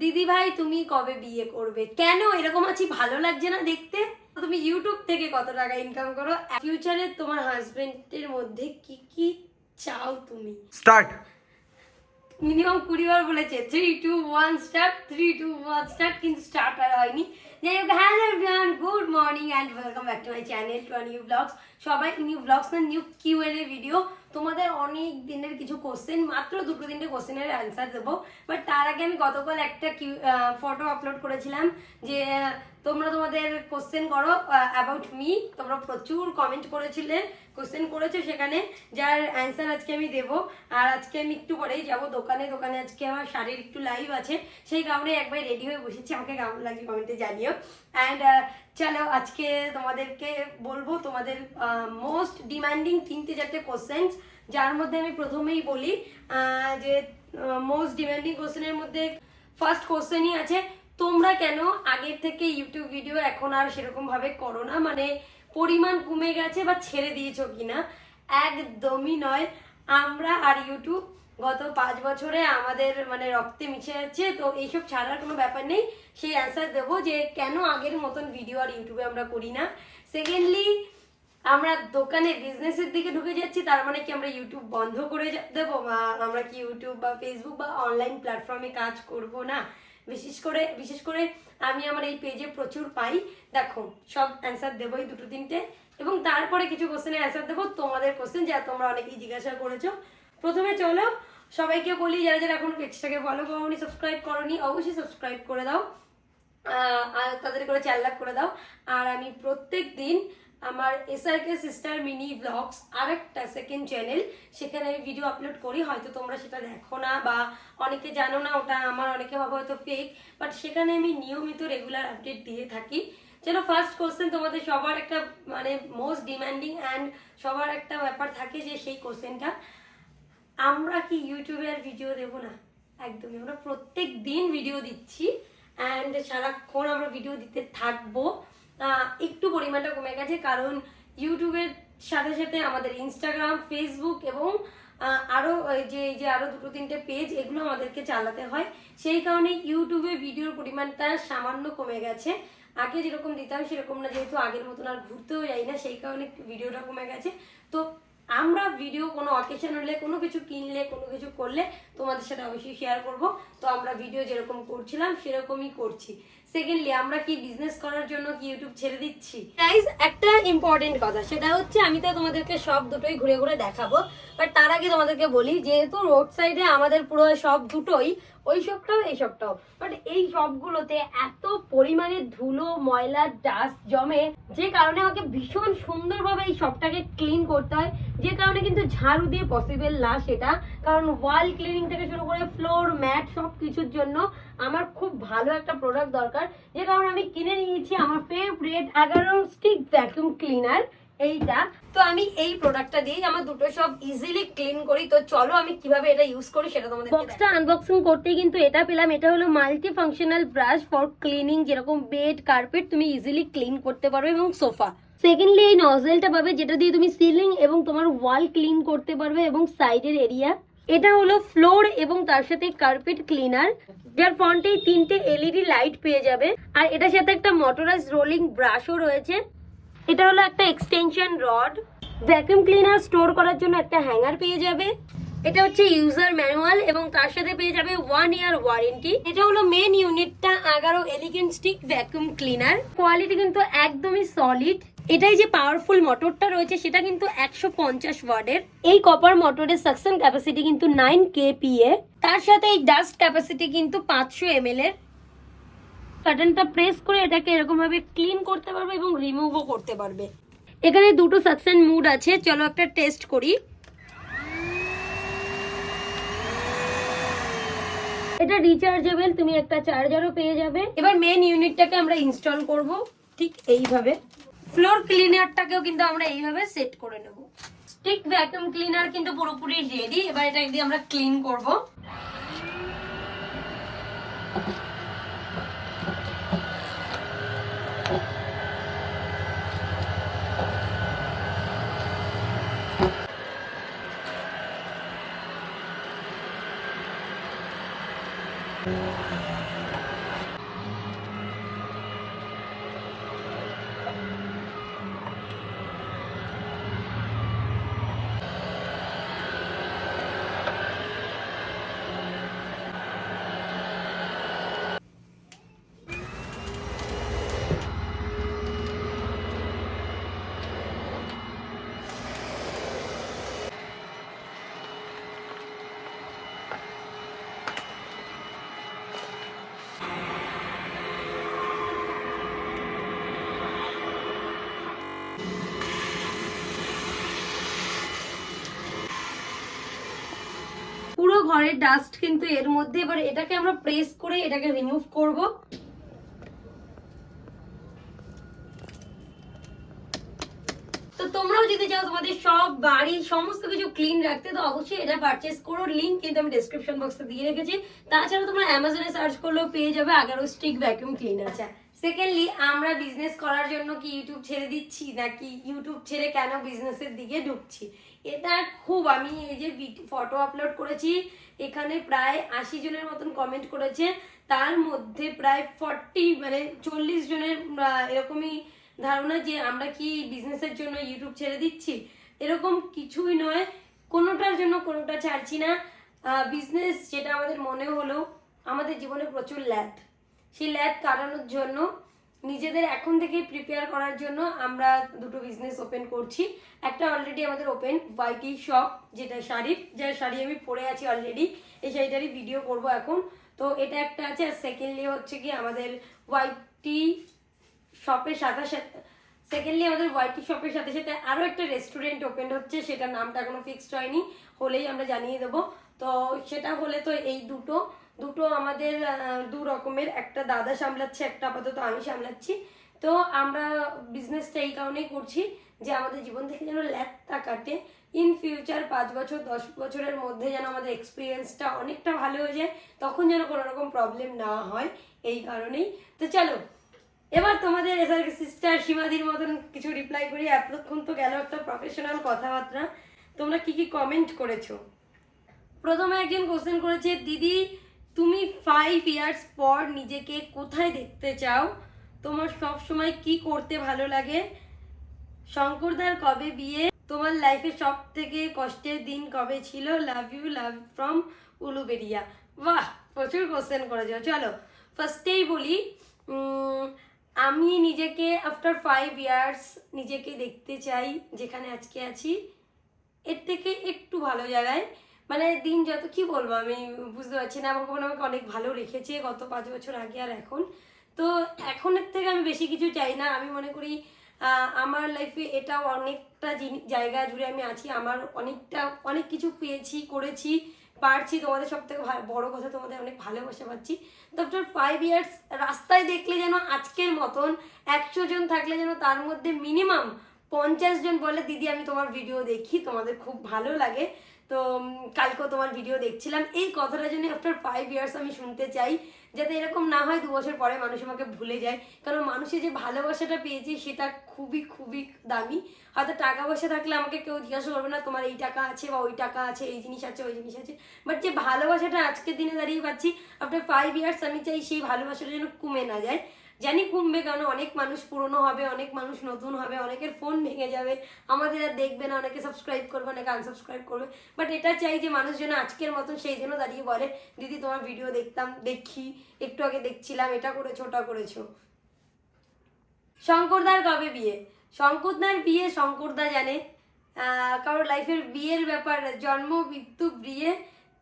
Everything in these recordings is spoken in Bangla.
দিদি ভাই তুমি কবে বিয়ে করবে? কেন এরকম আছি? ভালো লাগছে না দেখতে? তুমি ইউটিউব থেকে কত টাকা ইনকাম করো? ফিউচারে তোমার হাজবেন্ডের মধ্যে কি কি চাও তুমি? স্টার্ট মিনিমাম কুড়ি বার বলেছে three two one start three two one start কিন্তু স্টার্ট আর হয়নি। যাই হোক hello everyone good morning and welcome back to my channel to new blogs সবাই নিউ ব্লগস না নিউ কিউ এর ভিডিও তোমাদের অনেক দিনের কিছু কোশ্চেন মাত্র দুটো তিনটে কোশ্চেনের অ্যান্সার দেবো। বাট তার আগে আমি গতকাল একটা কিউ ফটো আপলোড করেছিলাম যে, তোমরা তোমাদের কোশ্চেন করো অ্যাবাউট মি তোমরা প্রচুর কমেন্ট করেছিলে কোশ্চেন করেছ সেখানে, যার অ্যান্সার আজকে আমি দেবো। আর আজকে আমি একটু পরেই যাব দোকানে দোকানে আজকে আমার শাড়ির একটু লাইভ আছে। সেই কারণে একবার রেডি হয়ে বসেছি, আমাকে কেমন লাগছে কমেন্টে জানিও। অ্যান্ড চলো আজকে তোমাদেরকে বলব তোমাদের মোস্ট ডিমান্ডিং তিনটে চারটে কোশ্চেন্স যার মধ্যে আমি প্রথমেই বলি যে মোস্ট ডিমান্ডিং কোশ্চেনের মধ্যে ফার্স্ট কোশ্চেনই আছে, তোমরা কেন আগের থেকে ইউটিউব ভিডিও এখন আর সেরকম ভাবে করো না? মানে পরিমাণ কমে গেছে বা ছেড়ে দিয়েছ কিনা? একদমই নয়। আমরা আর ইউটিউব গত পাঁচ বছরে আমাদের মানে রক্তে মিশে যাচ্ছে, তো এইসব ছাড়ার কোনো ব্যাপার নেই। সেই অ্যান্সার দেবো যে কেন আগের মতন ভিডিও আর ইউটিউবে আমরা করি না। সেকেন্ডলি আমরা দোকানে বিজনেসের দিকে ঢুকে যাচ্ছি, তার মানে কি আমরা ইউটিউব বন্ধ করে দেবো বা আমরা কি ইউটিউব বা ফেসবুক বা অনলাইন প্ল্যাটফর্মে কাজ করব না? বিশেষ করে বিশেষ করে আমি আমার এই পেজে প্রচুর পাই। দেখো, সব অ্যান্সার দেবো এই দুটো তিনটে। এবং তারপরে কিছু কোশ্চেনের অ্যান্সার দেবো। তোমাদের কোশ্চেন যা তোমরা অনেকেই জিজ্ঞাসা করেছ। প্রথমে চলো, সবাইকে বলি, যারা যারা এখন পেজটাকে ফলো করোনি সাবস্ক্রাইব করোনি, অবশ্যই সাবস্ক্রাইব করে দাও। আর তাদের করে চার লাখ করে দাও। আর আমি প্রত্যেক দিন আমার এসআরকে সিস্টার মিনি ব্লগস আর একটা সেকেন্ড চ্যানেল সেখানে আমি ভিডিও আপলোড করি। হয়তো তোমরা সেটা দেখো না বা অনেকে জানো না, ওটা আমার অনেকে ভাবে হয়তো ফেক বাট সেখানে আমি নিয়মিত রেগুলার আপডেট দিয়ে থাকি। চলো ফার্স্ট কোশ্চেন তোমাদের সবার একটা মানে মোস্ট ডিমান্ডিং অ্যান্ড সবার একটা ব্যাপার থাকে যে সেই কোশ্চেনটা আমরা কি ইউটিউবে আর ভিডিও দেবো না? একদমই, আমরা প্রত্যেক দিন ভিডিও দিচ্ছি অ্যান্ড সারাক্ষণ আমরা ভিডিও দিতে থাকব। একটু পরিমাণটা কমে গেছে কারণ ইউটিউবের সাথে সাথে আমাদের ইনস্টাগ্রাম ফেসবুক এবং আরও আরও যে, এই যে আরও দুটো তিনটে পেজ এগুলো আমাদেরকে চালাতে হয়। সেই কারণে ইউটিউবে ভিডিওর পরিমাণটা সামান্য কমে গেছে। আগে যেরকম দিতাম সেরকম না, যেহেতু আগের মতন আর ঘুরতেও যাই না, সেই কারণে ভিডিওটা কমে গেছে। তো আমরা ভিডিও কোনো অকেশন হলে, কোনো কিছু কিনলে, কোনো কিছু করলে তোমাদের সাথে অবশ্যই শেয়ার করব। তো আমরা ভিডিও যেরকম করছিলাম, সেরকমই করছি। সেকেন্ডলি আমরা কি বিজনেস করার জন্য কি ইউটিউব ছেড়ে দিচ্ছি? গাইজ একটা ইম্পর্টেন্ট কথা, সেটা হচ্ছে আমি তো তোমাদেরকে সব দুটোই ঘুরে ঘুরে দেখাবো বাট তার আগে তোমাদেরকে বলি, যেহেতু রোড সাইডে আমাদের পুরো সব দুটোই ওই সবটাও এই সবটাও বাট এই সবগুলোতে এত পরিমাণে ধুলো, ময়লা ডাস্ট জমে, যে কারণে আমাকে ভীষণ সুন্দরভাবে এই সবটাকে ক্লিন করতে হয়, যে কারণে কিন্তু ঝাড়ু দিয়ে পসিবল না সেটা। কারণ ওয়াল ক্লিনিং থেকে শুরু করে ফ্লোর ম্যাট সব কিছুর জন্য আমার খুব ভালো একটা প্রোডাক্ট দরকার। যে কারণে আমি কিনে নিয়েছি আমার ফেভারেট এগারো স্টিক ভ্যাকুয়াম ক্লিনার এইটা। তো আমি এই প্রোডাক্টটা দিয়েই আমার দুটো সব ইজিলি ক্লিন করি। তো চলো আমি কীভাবে এটা ইউজ করি সেটা তোমাদের বক্সটা আনবক্সিং করতে কিন্তু এটা পেলাম। এটা হলো multi functional brush for cleaning যেরকম বেড কার্পেট তুমি ইজিলি ক্লিন করতে পারো এবং সোফা সেকেন্ডলি এই নজেলটা পাবে যেটা দিয়ে তুমি সিলিং এবং তোমার ওয়াল ক্লিন করতে পারবে এবং সাইডের এরিয়া এটা হলো ফ্লোর এবং তার সাথে কার্পেট ক্লিনার, যার ফ্রন্টে তিনটে এলইডি লাইট পেয়ে যাবে। আর এটার সাথে একটা মোটরাইজ রোলিং ব্রাশও রয়েছে। এটা হলো একটা extension rod vacuum cleaner store করার জন্য একটা হ্যাঙ্গার পেয়ে যাবে। এটা হচ্ছে ইউজার ম্যানুয়াল এবং তার সাথে পেয়ে যাবে ওয়ান ইয়ার ওয়ারেন্টি এটা হলো মেন ইউনিটটা Agaro elegant stick vacuum cleaner quality কিন্তু একদমই সলিড এটাই যে পাওয়ারফুল মোটরটা রয়েছে সেটা কিন্তু একশো পঞ্চাশ ওয়ার্ডের এই কপার মোটরের সাকশন ক্যাপাসিটি কিন্তু নাইন কেপিএ তার সাথে এই ডাস্ট ক্যাপাসিটি কিন্তু পাঁচশো এম এর। বাটনটা প্রেস করে এটাকে এরকম ভাবে ক্লিন করতে পারবে এবং রিমুভও করতে পারবে। এখানে দুটো সাকশন মুড আছে চলো একটা টেস্ট করি। এটা রিচার্জেবল তুমি একটা চার্জারও পেয়ে যাবে। এবার মেন ইউনিটটাকে আমরা ইনস্টল করব ঠিক এইভাবে। ফ্লোর ক্লিনারটাকেও কিন্তু আমরা এইভাবে সেট করে নেব। স্টিক ভ্যাকুয়াম ক্লিনার কিন্তু পুরোপুরি রেডি এবার এটা দিয়ে আমরা ক্লিন করব। পুরো ঘরের ডাস্ট কিন্তু এর মধ্যে এবার এটাকে আমরা প্রেস করে এটাকে রিমুভ করব তো তোমরাও যদি চাও তোমাদের সব বাড়ি সমস্ত কিছু ক্লিন রাখতে, তো অবশ্যই এটা পারচেস করো। লিংক কিন্তু আমি ডেসক্রিপশন বক্সে দিয়ে রেখেছি। তাছাড়া তোমরা অ্যামাজনে সার্চ করলেও পেয়ে যাবে Agaro stick vacuum cleaner secondly আমরা বিজনেস করার জন্য কি ইউটিউব ছেড়ে দিচ্ছি, নাকি ইউটিউব ছেড়ে কেন বিজনেসের দিকে ঢুকছি? এটা খুব, আমি এই যে ফটো আপলোড করেছি, এখানে প্রায় আশি জনের মতন কমেন্ট করেছে। তার মধ্যে প্রায় ফর্টি মানে চল্লিশ জনের এরকমই ধারণা যে আমরা কি বিজনেসের জন্য ইউটিউব ছেড়ে দিচ্ছি। এরকম কিছুই নয়। কোনোটার জন্য কোনোটা ছাড়ছি না। বিজনেস যেটা আমাদের মনে হলো আমাদের জীবনে প্রচুর ল্যাদ সেই ল্যাদ কাটানোর জন্য, নিজেদের এখন থেকেই প্রিপেয়ার করার জন্য আমরা দুটো বিজনেস ওপেন করছি। একটা অলরেডি আমাদের ওপেন ওয়াইটি শপ যেটা শাড়ির যার শাড়ি আমি পরে আছি অলরেডি এই শাড়িটারই ভিডিও করব এখন। তো এটা একটা আছে, আর সেকেন্ডলি হচ্ছে কি আমাদের ওয়াইটি শপের সাথে সাথে সেকেন্ডলি আমাদের ওয়াইটি শপের সাথে সাথে আরও একটা রেস্টুরেন্ট ওপেন হচ্ছে, সেটার নামটা এখনও ফিক্সড হয়নি, হলেই আমরা জানিয়ে দেবো। তো সেটা হলে তো এই দুটো। দুটো আমাদের দু রকমের, একটা দাদা সামলাচ্ছে, একটা আপাতত আমি সামলাচ্ছি। তো আমরা বিজনেসটা এই কারণেই করছি যে আমাদের জীবন থেকে যেন ল্যাপটা কাটে। ইন ফিউচার পাঁচ বছর, দশ বছরের মধ্যে যেন আমাদের এক্সপিরিয়েন্সটা অনেকটা ভালো হয়ে যায়, তখন যেন কোনো রকম প্রবলেম না হয়, এই কারণেই। তো চলো এবার তোমাদের এসআর সিস্টার সীমাদির মতন কিছু রিপ্লাই করি। এতক্ষণ তো গেল একটা প্রফেশনাল কথাবার্তা। তোমরা কি কি কমেন্ট করেছ? প্রথমে একজন কোশ্চেন করেছে, দিদি, তুমি ফাইভ ইয়ার্স পর নিজেকে কোথায় দেখতে চাও? তোমার সব সময় কি করতে ভালো লাগে? শঙ্করদার কবে বিয়ে? তোমার লাইফে সব থেকে কষ্টের দিন কবে ছিল? Love you love from Uluberia বাহ, প্রচুর কোশ্চেন করেছ। চলো ফার্স্টেই বলি আমি নিজেকে আফটার ফাইভ ইয়ার্স নিজেকে দেখতে চাই, যেখানে আজকে আছি, এর থেকে একটু ভালো জায়গায়। মানে দিন যত, কি বলব আমি, বুঝতে পারছি না ভগবান আমাকে অনেক ভালো রেখেছে গত পাঁচ বছর আগে আর এখন। তো এখনের থেকে আমি বেশি কিছু চাই না। আমি মনে করি আমার লাইফে এটাও অনেকটা জায়গা জুড়ে আমি আছি, আমার অনেকটা, অনেক কিছু পেয়েছি, করেছি। পারছি, তোমাদের সব থেকে বড় কথা তোমাদের অনেক ভালোবাসা পাচ্ছি। তো আফটার ফাইভ ইয়ার্স রাস্তায় দেখলে যেন আজকের মতন একশো জন থাকলে যেন তার মধ্যে মিনিমাম পঞ্চাশ জন বলে, দিদি, আমি তোমার ভিডিও দেখি, তোমাদের খুব ভালো লাগে। তো কালকেও তোমার ভিডিও দেখছিলাম। এই কথাটা জন্য আফটার ফাইভ ইয়ার্স আমি শুনতে চাই, যাতে এরকম না হয় দু বছর পরে মানুষ আমাকে ভুলে যায়। কারণ মানুষের যে ভালোবাসাটা পেয়েছি, সেটা খুবই খুবই দামি। হয়তো টাকা পয়সা থাকলে আমাকে কেউ জিজ্ঞাসা করবে না, তোমার এই টাকা আছে বা ওই টাকা আছে, এই জিনিস আছে, ওই জিনিস আছে। বাট যে ভালোবাসাটা আজকের দিনে দাঁড়িয়ে পাচ্ছি আফটার ফাইভ ইয়ার্স আমি চাই সেই ভালোবাসাটা যেন কমে না যায়। জানি কমবে কেন, অনেক মানুষ পুরনো হবে, অনেক মানুষ নতুন হবে, অনেকের ফোন ভেঙে যাবে। আমাদের আর দেখবে না, অনেকে সাবস্ক্রাইব করবে, অনেকে আনসাবস্ক্রাইব করবে। বাট এটা চাই যে মানুষ যেন আজকের মতন সেই জন্য দাঁড়িয়ে বলে, দিদি, তোমার ভিডিও দেখতাম, দেখি, একটু আগে দেখছিলাম, এটা করেছ, ওটা করেছ। শঙ্করদার কবে বিয়ে? শঙ্করদার বিয়ে, শঙ্করদা জানে। কারোর লাইফের বিয়ের ব্যাপার, জন্ম, মৃত্যু, বিয়ে,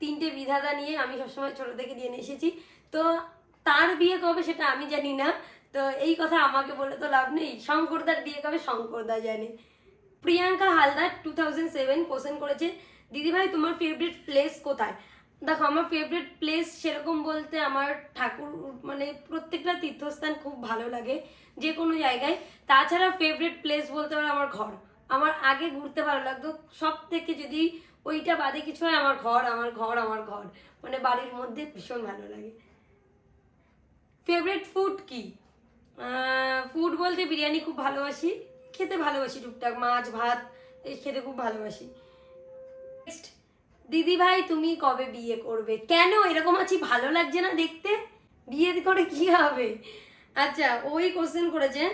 তিনটে বিধাতা নিয়ে আমি সবসময় ছোটো থেকে দিয়ে এসেছি। তো তার বিয়ে কবে সেটা আমি জানি না। তো এই কথা আমাকে বলে তো লাভ নেই। শঙ্করদার বিয়ে কবে? শঙ্করদা জানে। Priyanka Haldar two thousand seven question করেছে, দিদিভাই, তোমার ফেভারিট প্লেস কোথায়? দেখো, আমার ফেভারিট প্লেস সেরকম বলতে আমার ঠাকুর মানে প্রত্যেকটা তীর্থস্থান খুব ভালো লাগে যে কোনো জায়গায়। তাছাড়া ফেভারিট প্লেস বলতে পারো আমার ঘর। আমার আগে ঘুরতে ভালো লাগতো। সব থেকে যদি ওইটা বাদে কিছু হয়, আমার ঘর আমার ঘর আমার ঘর। মানে বাড়ির মধ্যে ভীষণ ভালো লাগে। ফেভারিট ফুড কি? ফুড বলতে বিরিয়ানি খুব ভালোবাসি, খেতে ভালোবাসি টুকটাক, মাছ, ভাত, এই খেতে খুব ভালোবাসি। দিদি ভাই তুমি কবে বিয়ে করবে? কেন এরকম আছি? ভালো লাগছে না দেখতে? বিয়ে করে কি হবে? আচ্ছা ওই কোশ্চেন করেছে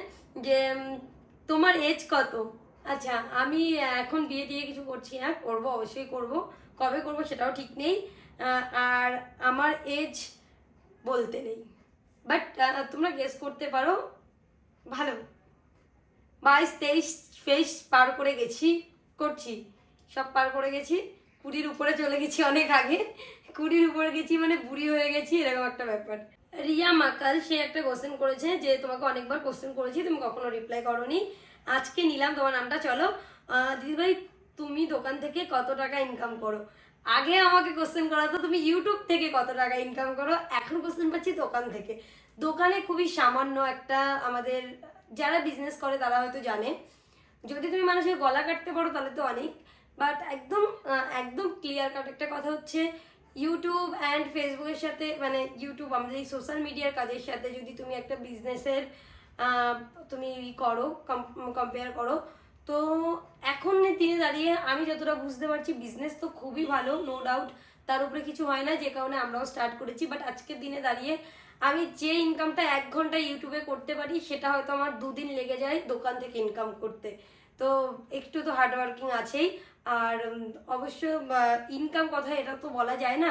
যে তোমার এজ কত? আচ্ছা আমি এখন বিয়ে দিয়ে কিছু করছি না, করব, অবশ্যই করব। কবে করব সেটাও ঠিক নেই। আর আমার এজ বলতে নেই। বাট তোমরা গেস করতে পারো, ভালো। বাইশ, তেইশ ফেইশ পার করে গেছি, করছি। সব পার করে গেছি, কুড়ির উপরে চলে গেছি অনেক আগে। কুড়ির উপরে গেছি মানে বুড়ি হয়ে গেছি, এরকম একটা ব্যাপার। রিয়া মাকাল, সে একটা কোশ্চেন করেছে যে, তোমাকে অনেকবার কোশ্চেন করেছি, তুমি কখনো রিপ্লাই করোনি। আজকে নিলাম, তোমার নামটা, চলো। দিদিভাই, তুমি দোকান থেকে কত টাকা ইনকাম করো? আগে আমাকে কোশ্চেন করা তো তুমি ইউটিউব থেকে কত টাকা ইনকাম করো? এখন কোশ্চেন পাচ্ছি দোকান থেকে। দোকানে খুবই সামান্য একটা আমাদের, যারা বিজনেস করে তারা হয়তো জানে। যদি তুমি মানুষের গলা কাটতে পারো তাহলে তো অনেক। বাট একদম একদম ক্লিয়ার কাট একটা কথা হচ্ছে ইউটিউব অ্যান্ড ফেসবুকের সাথে মানে ইউটিউব আমাদের এই সোশ্যাল মিডিয়ার কাজের সাথে যদি তুমি একটা বিজনেসের তুমি করো কম্পেয়ার করো তো এখন দিনে দাঁড়িয়ে আমি যতটা বুঝতে পারছি বিজনেস তো খুবই ভালো নো ডাউট তার উপরে কিছু হয় না, যে কারণে আমরাও স্টার্ট করেছি বাট আজকের দিনে দাঁড়িয়ে আমি যে ইনকামটা এক ঘণ্টা ইউটিউবে করতে পারি, সেটা হয়তো আমার দুদিন লেগে যায় দোকান থেকে ইনকাম করতে। তো একটু তো হার্ড ওয়ার্কিং আছেই, আর অবশ্য ইনকাম কথা এটা তো বলা যায় না,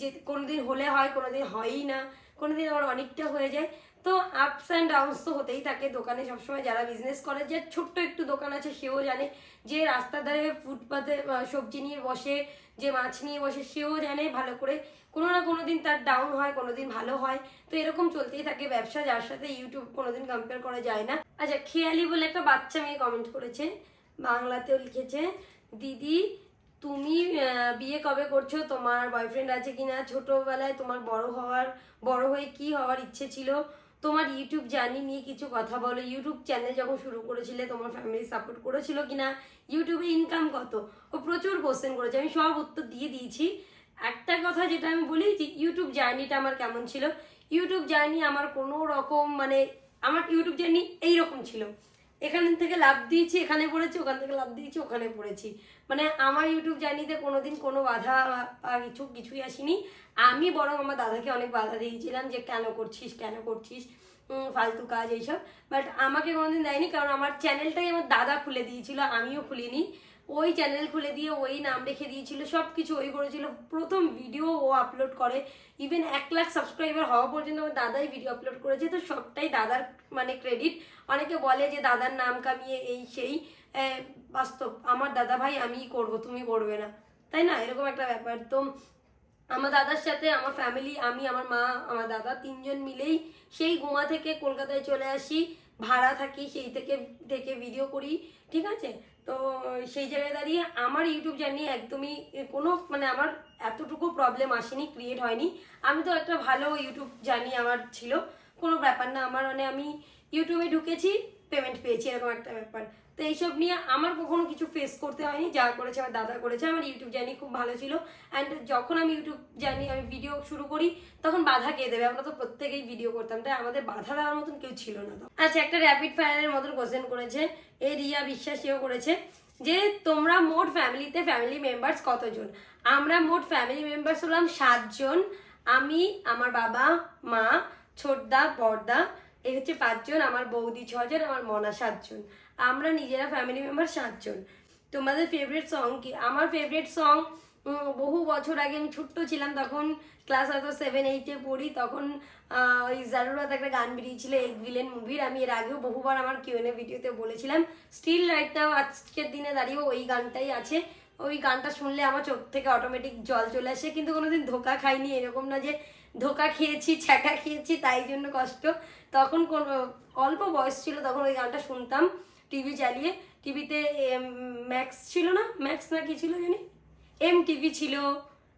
যে কোনোদিন হলে হয়, কোনোদিন হয়ই না, কোনোদিন আবার অনেকটা হয়ে যায়। তো আপস অ্যান্ড ডাউনস তো হতেই থাকে দোকানে সবসময় যারা বিজনেস করে, যে ছোট্ট একটু দোকান আছে সেও জানে। যে রাস্তার ধারে ফুটপাতে সবজি নিয়ে বসে, যে মাছ নিয়ে বসে সেও জানে ভালো করে। কোনো না কোনো দিন তার ডাউন হয়, কোনো দিন ভালো হয়। তো এরকম চলতেই থাকে ব্যবসা, যার সাথে ইউটিউব কোনো দিন কম্পেয়ার করা যায় না। আচ্ছা খেয়ালি বলে একটা বাচ্চা মেয়ে কমেন্ট করেছে বাংলাতেও লিখেছে, দিদি, তুমি বিয়ে কবে করছ? তোমার বয়ফ্রেন্ড আছে কিনা? ছোটবেলায় তোমার বড় হওয়ার, বড় হয়ে কি হওয়ার ইচ্ছে ছিল? তোমার ইউটিউব জার্নি নিয়ে কিছু কথা বলো। ইউটিউব চ্যানেল যখন শুরু করেছিলে, তোমার ফ্যামিলি সাপোর্ট করেছিল কিনা? ইউটিউবে ইনকাম কত? ও প্রচুর কোশ্চেন করেছে। আমি সব উত্তর দিয়ে দিয়েছি। একটা কথা যেটা আমি বলি যে ইউটিউব জার্নিটা আমার কেমন ছিল? ইউটিউব জার্নি আমার কোনো রকম মানে আমার ইউটিউব জার্নি এইরকম ছিল। এখান থেকে লাভ দিয়েছি, এখানে পড়েছি, ওখান থেকে লাভ দিয়েছি, ওখানে পড়েছি। মানে আমার ইউটিউব জার্নিতে কোনো দিন কোনো বাধা বা কিছু, কিছুই আসেনি। আমি বরং আমার দাদাকে অনেক বাধা দিয়েছিলাম যে, কেন করছিস কেন করছিস? ফালতু কাজ, এইসব। বাট আমাকে কোনো দিন দেয়নি, কারণ আমার চ্যানেলটাই আমার দাদা খুলে দিয়েছিল, আমিও খুলিনি। ওই চ্যানেল খুলে দিয়ে ওই নাম রেখে দিয়েছিল সব কিছু ওই করেছিল। প্রথম ভিডিও ও আপলোড করে ইভেন এক লাখ সাবস্ক্রাইবার হওয়া পর্যন্ত আমার দাদাই ভিডিও আপলোড করেছে, তো সবটাই দাদার মানে ক্রেডিট অনেকে বলে যে, দাদার নাম কামিয়ে এই সেই বাস্তব। আমার দাদা ভাই, আমিই করব, তুমি করবে না। তাই না? এরকম একটা ব্যাপার। তো আমার দাদার সাথে, আমার ফ্যামিলি আমি, আমার মা, আমার দাদা তিনজন মিলেই সেই গোমা থেকে কলকাতায় চলে আসি। ভাড়া থাকি, সেই থেকে থেকে ভিডিও করি, ঠিক আছে? তো সেই জায়গায় দাঁড়িয়ে আমার ইউটিউব জার্নি একদমই কোনো মানে আমার এতটুকু প্রবলেম আসেনি ক্রিয়েট হয়নি। আমি তো একটা ভালো ইউটিউব জার্নি আমার ছিল। কোনো ব্যাপার না, আমার মানে আমি ইউটিউবে ঢুকেছি পেমেন্ট পেয়েছি, এরকম একটা ব্যাপার। তো এইসব নিয়ে আমার কখনো কিছু ফেস করতে হয়নি। যা করেছে আমার দাদা করেছে, আমার ইউটিউব জার্নি খুব ভালো ছিল। অ্যান্ড যখন আমি ইউটিউব জার্নি আমি ভিডিও শুরু করি, তখন বাধা কে দেবে? আমরা তো প্রত্যেকেই ভিডিও করতাম, তাই আমাদের বাধা দেওয়ার মতন কেউ ছিল না। আচ্ছা একটা র্যাপিড ফায়ারের মতন কোশ্চেন করেছে, এ রিয়া বিশ্বাস সেও করেছে যে, তোমরা মোট ফ্যামিলিতে ফ্যামিলি মেম্বার্স কতজন? আমরা মোট ফ্যামিলি মেম্বার্স হলাম সাতজন। আমি, আমার বাবা, মা, ছোটদা, বড়দা, এই হচ্ছে পাঁচজন, আমার বৌদি ছজন, আমার মনা সাতজন। আমরা নিজেরা ফ্যামিলি মেম্বার সাতজন। তোমাদের ফেভারিট সং কি? আমার ফেভারিট সং বহু বছর আগে আমি ছোট্ট ছিলাম তখন ক্লাস হয়তো সেভেন এইটে পড়ি, তখন ওই জারুরাত একটা গান বেরিয়েছিল, এক ভিলেন মুভির আমি এর আগেও বহুবার আমার কিউএনএ ভিডিওতে বলেছিলাম। স্টিল রাইট নাও আজকের দিনে দাঁড়িয়েও ওই গানটাই আছে। ওই গানটা শুনলে আমার চোখ থেকে অটোমেটিক জল চলে আসে, কিন্তু কোনোদিন ধোকা খাইনি, এরকম না যে ধোকা খেয়েছি, ছ্যাঁকা খেয়েছি, তাই জন্য কষ্ট। তখন কোনো, অল্প বয়স ছিল, তখন ওই গানটা শুনতাম। টিভি চালিয়ে টিভিতে ম্যাক্স ছিল না? ম্যাক্স না কি ছিল জানি? এম টিভি ছিল।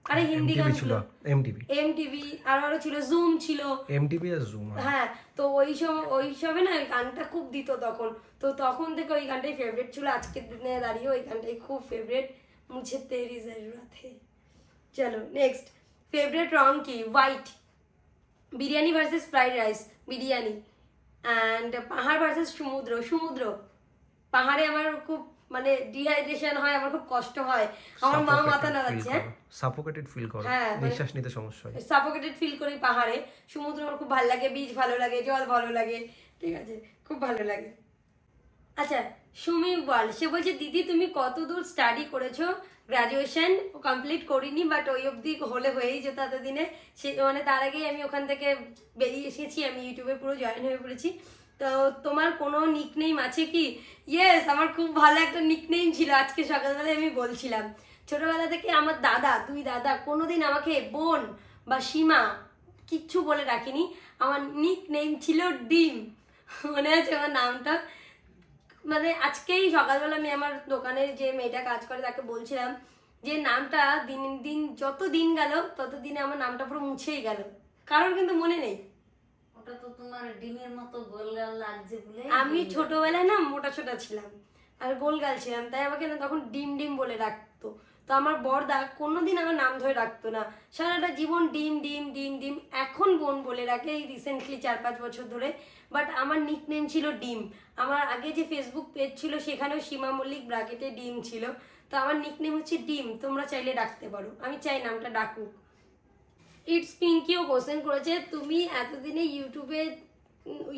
আরে হিন্দি গান ছিল ছিল। এমটিভি। এম টিভি আর আরও ছিল জুম ছিল। এমটিভি আর জুম হ্যাঁ। তো ওই সব ওই সবে না গানটা খুব দিত তখন। তো তখন থেকে ওই গানটাই ফেভারিট ছিল। আজকের দিনে দাঁড়িয়ে ওই গানটাই খুব ফেভারিট মুঝে তেরি জরুরত হে চলো নেক্সট ফেভারিট রং কি? White biryani versus fried rice biryani. And পাহাড় ভার্সেস সমুদ্র। সমুদ্র। পাহাড়ে আমার খুব মানে ডিহাইড্রেশন হয় আমার খুব কষ্ট হয়। আমার মা মাথা নাড়াচ্ছে হ্যাঁ? সাফোকেটেড ফিল করো। হ্যাঁ, মানে- নিঃশ্বাস নিতে সমস্যা হয়। সাফোকেটেড ফিল করি পাহাড়ে। সমুদ্র আমার খুব ভালো লাগে বীজ ভালো লাগে জল ভালো লাগে। ঠিক আছে? খুব ভালো লাগে। আচ্ছা সুমি বল সে বলছে দিদি তুমি কত দূর স্টাডি করেছ? গ্রাজুয়েশন কমপ্লিট করিনি বাট ওই অবধি হলে হয়েই যেত এতদিনে। সে মানে তার আগেই আমি ওখান থেকে বেরিয়ে এসেছি আমি ইউটিউবে পুরো জয়েন হয়ে পড়েছি। তো তোমার কোনো নিকনেম আছে কি? ইয়েস আমার খুব ভালো একটা নিকনেম ছিল। আজকে সকালবেলায় আমি বলছিলাম। ছোটবেলা থেকে আমার দাদা দুই দাদা, কোনোদিন আমাকে বোন বা সীমা কিচ্ছু বলে রাখিনি আমার নিক নেম ছিল ডিম। মনে আছে আমার নামটা? মানে আজকেই সকালবেলা আমি আমার দোকানের যে মেয়েটা কাজ করে, তাকে বলছিলাম যে, নামটা দিন দিন, যত দিন গেল তত দিনে আমার নামটা পুরো মুছেই গেল। কারণ কিন্তু মনে নেই। ওটা তো তোমার ডিমের মতো গোলগাল লাগছে বলে আমি ছোটবেলায় না মোটা ছোটা ছিলাম আর গোলগাল ছিলাম তাই আমাকে না তখন ডিম ডিম বলে ডাকতো। তো আমার বড়দা কোনোদিন আমার নাম ধরে ডাকতো না। সারাটা জীবন ডিম ডিম ডিম ডিম এখন বোন বলে রাখে এই রিসেন্টলি চার পাঁচ বছর ধরে। বাট আমার নিকনেম ছিল ডিম। আমার আগে যে ফেসবুক পেজ ছিল সেখানেও সীমা মল্লিক ব্রাকেটে ডিম ছিল। তো আমার নিকনেম হচ্ছে ডিম তোমরা চাইলে ডাকতে পারো। আমি চাই নামটা ডাকুক। ইটস পিঙ্কিও কোশ্চেন করেছে, তুমি এতদিনে ইউটিউবে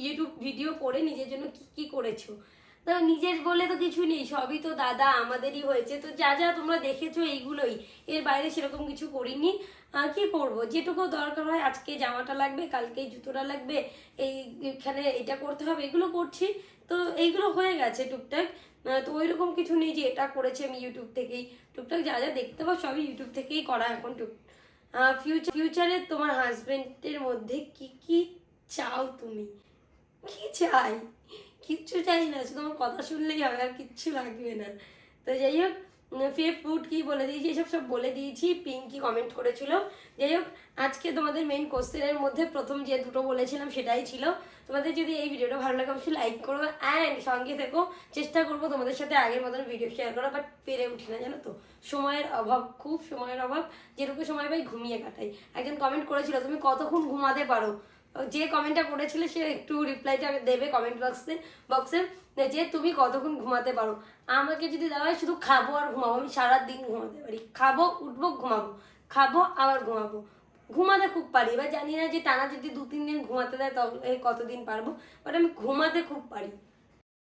ইউটিউব ভিডিও করে নিজের জন্য কি কি করেছ? তো নিজের বলে তো কিছু নেই, সবই তো দাদা, আমাদেরই হয়েছে। তো যা যা তোমরা দেখেছ এইগুলোই, এর বাইরে সেরকম কিছু করিনি। কি করব? যেটুকু দরকার হয় আজকে জামাটা লাগবে, কালকে জুতোটা লাগবে, এই, এখানে এটা করতে হবে, এগুলো করছি। তো এইগুলো হয়ে গেছে টুকটাক। তো ওই রকম কিছু নেই যে এটা করেছি আমি ইউটিউব থেকেই। টুকটাক যা যা দেখতে পাও সবই ইউটিউব থেকেই করা এখন টুক ফিউচার ফিউচারে তোমার হাজবেন্ডের মধ্যে কি কি চাও তুমি? কি চাই? কিচ্ছু চাই না, শুধু আমার কথা শুনলেই হবে, আর কিচ্ছু লাগবে না। তো যাই হোক ফে ফুড কি বলে দিয়েছি, এসব সব বলে দিয়েছি, পিঙ্কি কমেন্ট করেছিল। যাই হোক, আজকে তোমাদের মেন কোশ্চেনের মধ্যে প্রথম যে দুটো বলেছিলাম, সেটাই ছিল। তোমাদের যদি এই ভিডিওটা ভালো লাগে অবশ্যই লাইক করো অ্যান্ড সঙ্গে থেকো। চেষ্টা করব তোমাদের সাথে আগের মতন ভিডিও শেয়ার করা বাট পেরে উঠি না, জানো তো? সময়ের অভাব, খুব সময়ের অভাব। যেটুকু সময় পাই ঘুমিয়ে কাটাই। একজন কমেন্ট করেছিল, তুমি কতক্ষণ ঘুমাতে পারো? যে কমেন্টটা করেছিলে, সে একটু রিপ্লাইটা দেবে কমেন্ট বক্সে বক্সে যে তুমি কতক্ষণ ঘুমাতে পারো? আমাকে যদি দেওয়া হয়, শুধু খাব আর ঘুমাবো, আমি সারাদিন ঘুমাতে পারি। খাব, উঠবো, ঘুমাবো। খাব, আবার ঘুমাবো। ঘুমাতে খুব পারি বা জানি না যে টানা যদি দু তিন দিন ঘুমাতে দেয় তাহলে কতদিন পারব বাট আমি ঘুমাতে খুব পারি।